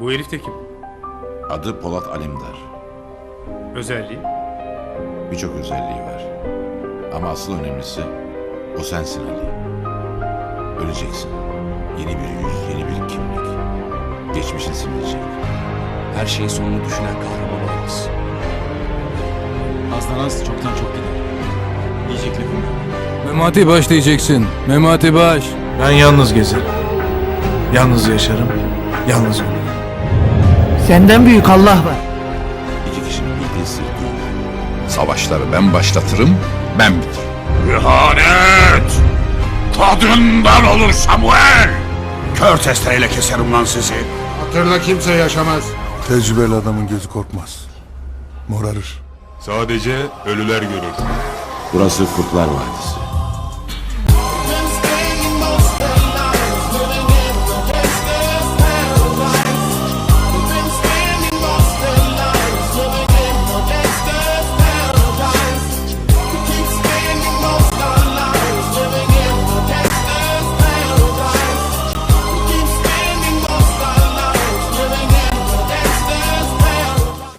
Bu herif de kim? Adı Polat Alemdar. Özelliği? Birçok özelliği var. Ama asıl önemlisi o sensin Ali. Öleceksin. Yeni bir yüz, yeni bir kimlik. Geçmişin silinecek. Her şeyin sonunu düşünen kahraman olmaz. Azdan az çoktan çok gider. Diyecek lafım yok. Memati baş diyeceksin. Memati baş. Ben yalnız gezerim. Yalnız yaşarım. Yalnız ölürüm. Senden büyük Allah var. İki kişinin bildiği sır değil. Savaşları ben başlatırım, ben bitiririm. İhanet! Tadından olur Samuel! Kör testereyle keserim lan sizi. Hatırla kimse yaşamaz. Tecrübeli adamın gözü korkmaz. Morarır. Sadece ölüler görür. Burası Kurtlar Vadisi.